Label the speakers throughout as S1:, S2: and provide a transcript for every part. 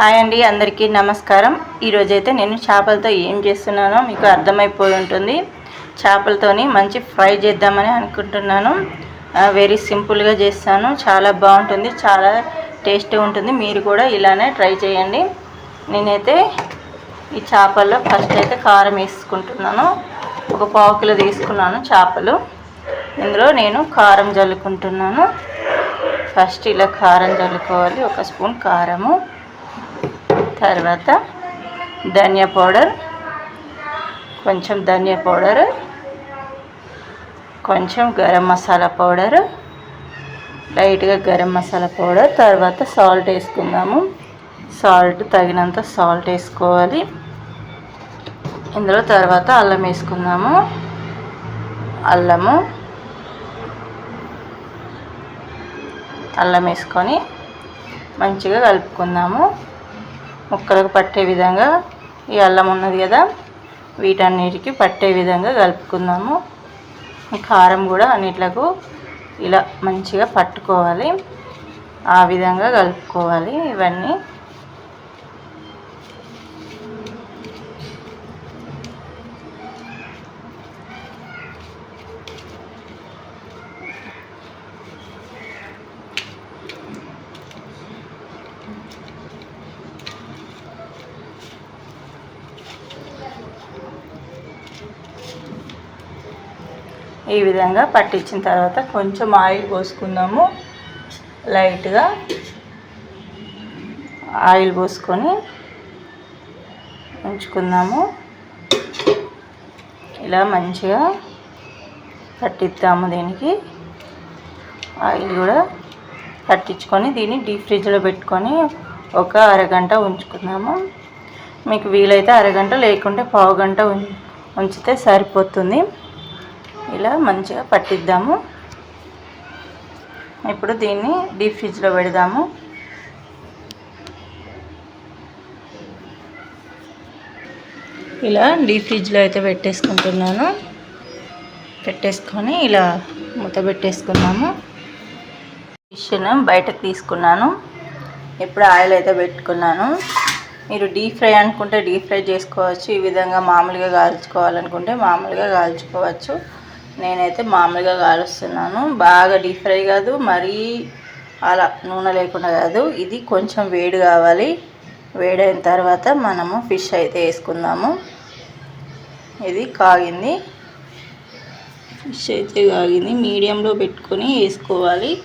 S1: Hi అండి అందరికీ నమస్కారం. ఈరోజైతే నేను చేపలతో ఏం చేస్తున్నానో మీకు అర్థమైపోయి ఉంటుంది. చేపలతోని మంచి ఫ్రై చేద్దామని అనుకుంటున్నాను. వెరీ సింపుల్గా చేస్తాను. చాలా బాగుంటుంది చాలా టేస్ట్ ఉంటుంది. మీరు కూడా ఇలానే ట్రై చేయండి. నేనైతే ఈ చేపల్లో ఫస్ట్ అయితే కారం వేసుకుంటున్నాను. ఒక పావు కిలో తీసుకున్నాను చేపలు. ఇందులో నేను కారం జల్లుకుంటున్నాను ఫస్ట్ ఇలా కారం చల్లుకోవాలి. ఒక స్పూన్ కారము. తర్వాత ధనియా పౌడర్ కొంచెం ధనియా పౌడర్ కొంచెం గరం మసాలా పౌడర్ లైట్గా గరం మసాలా పౌడర్ తర్వాత సాల్ట్ వేసుకుందాము. సాల్ట్ తగినంత సాల్ట్ వేసుకోవాలి. ఇందులో తర్వాత అల్లం వేసుకుందాము. అల్లము అల్లం వేసుకొని మంచిగా కలుపుకుందాము. ముక్కలకు పట్టే విధంగా ఈ అల్లం ఉన్నది కదా వీటన్నిటికి పట్టే విధంగా కలుపుకుందాము. కారం కూడా అన్నిట్లకు ఇలా మంచిగా పట్టుకోవాలి. ఆ విధంగా కలుపుకోవాలి ఇవన్నీ. ఈ విధంగా పట్టించిన తర్వాత కొంచెం ఆయిల్ పోసుకుందాము. లైట్గా ఆయిల్ పోసుకొని ఉంచుకుందాము. ఇలా మంచిగా పట్టిద్దాము దీనికి. ఆయిల్ కూడా పట్టించుకొని దీన్ని డీప్ ఫ్రిడ్జ్లో పెట్టుకొని ఒక అరగంట ఉంచుకుందాము. మీకు వీలైతే అరగంట లేకుంటే పావు గంట ఉం- ఉంచితే సరిపోతుంది. ఇలా మంచిగా పట్టిద్దాము. ఇప్పుడు దీన్ని డీప్ ఫ్రిడ్జ్లో పెడదాము. ఇలా డీప్ ఫ్రిడ్జ్లో అయితే పెట్టేసుకుంటున్నాను. పెట్టేసుకొని ఇలా మూత పెట్టేసుకున్నాము ఫిష్ను బయటకు తీసుకున్నాను. ఇప్పుడు ఆయిల్ అయితే పెట్టుకున్నాను. మీరు డీప్ ఫ్రై అనుకుంటే డీప్ ఫ్రై చేసుకోవచ్చు. ఈ విధంగా మామూలుగా కాల్చుకోవాలనుకుంటే మామూలుగా కాల్చుకోవచ్చు. నేనైతే మామూలుగా కాలుస్తున్నాను. బాగా డీప్ ఫ్రై కాదు మరీ అలా నూనె లేకుండా కాదు. ఇది కొంచెం వేడి కావాలి. వేడైన తర్వాత మనము ఫిష్ అయితే వేసుకుందాము. ఇది కాగింది. ఫిష్ అయితే కాగింది. మీడియంలో పెట్టుకొని వేసుకోవాలి.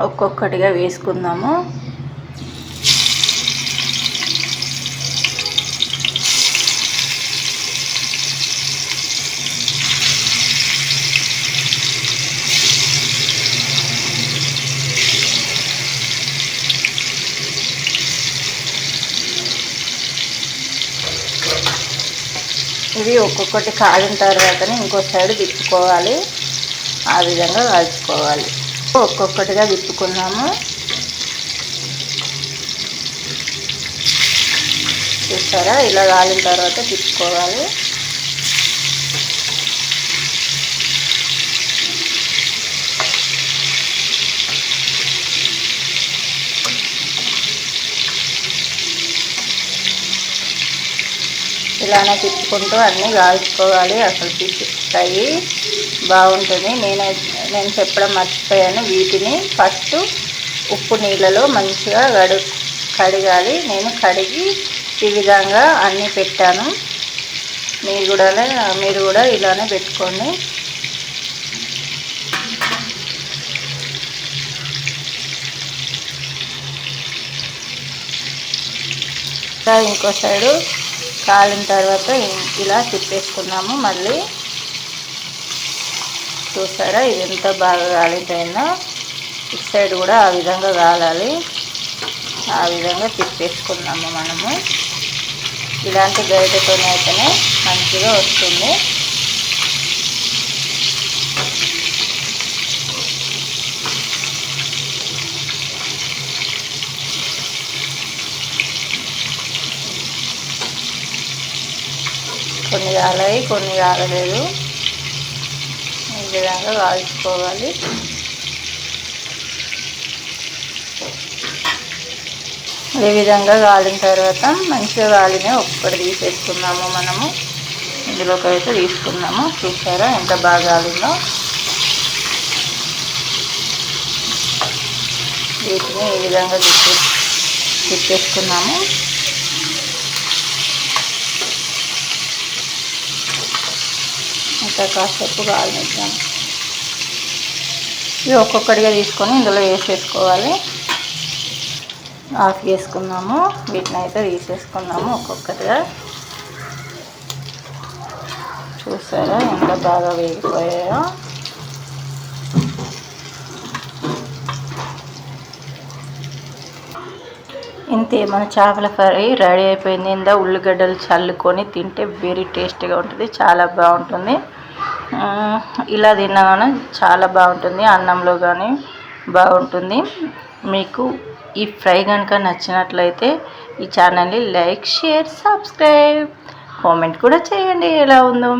S1: ఒక్కొక్కటిగా వేసుకుందాము. ఇవి ఒక్కొక్కటి కాగిన తర్వాతనే ఇంకో సైడ్ తిప్పుకోవాలి ఆ విధంగా కాల్చుకోవాలి. ఒక్కొక్కటిగా తిప్పుకున్నాము చూస్తారా ఇలా కాలిన తర్వాత తిప్పుకోవాలి ఇలానే తిప్పుకుంటూ అన్నీ కాల్చుకోవాలి. అసలు ఫిష్ ఫ్రై బాగుంటుంది. నేను నేను చెప్పడం మర్చిపోయాను. వీటిని ఫస్ట్ ఉప్పు నీళ్ళలో మంచిగా గడు కడగాలి. నేను కడిగి ఈ విధంగా అన్నీ పెట్టాను. మీరు కూడా మీరు కూడా ఇలానే పెట్టుకోండి. ఇంకా ఇంకో సైడు కాలిన తర్వాత ఇలా తిప్పేసుకున్నాము. మళ్ళీ చూసారా ఇది ఎంత బాగా కాలిపోయిందో. ఇటు సైడ్ కూడా ఆ విధంగా కాలాలి. ఆ విధంగా తిప్పేసుకున్నాము మనము. ఇలాంటి గరిటెతోనైతేనే మంచిగా వస్తుంది. కొన్ని కాలాయి కొన్ని కాలలేదు. ఈ విధంగా కాల్చుకోవాలి ఈ విధంగా కాలిన తర్వాత మంచిగా కాలిన ఒక్కటి తీసేసుకున్నాము మనము. ఇందులోకి అయితే తీసుకున్నాము. చూసారా ఎంత బాగా కాలిందో. వీటిని ఈ విధంగా తిప్పే తిప్పేసుకున్నాము ఇంకా కాసేపు కాలనిద్దాం ఇవి ఒక్కొక్కటిగా తీసుకొని ఇందులో వేసేసుకోవాలి. ఆఫ్ చేసుకున్నాము. వీటిని అయితే తీసేసుకున్నాము ఒక్కొక్కటిగా. చూసారా ఎంత బాగా వేగిపోయాయో. ఇంతే మన చేపల ఫ్రై రెడీ అయిపోయింది. ఇందా ఉల్లిగడ్డలు చల్లుకొని తింటే వెరీ టేస్టీగా ఉంటుంది. చాలా బాగుంటుంది. ఇలా తిన్నా కానీ చాలా బాగుంటుంది అన్నంలో కానీ బాగుంటుంది. మీకు ఈ ఫ్రై కనుక నచ్చినట్లయితే ఈ ఛానల్ని లైక్ షేర్ సబ్స్క్రైబ్ కామెంట్ కూడా చేయండి. ఎలా ఉందో.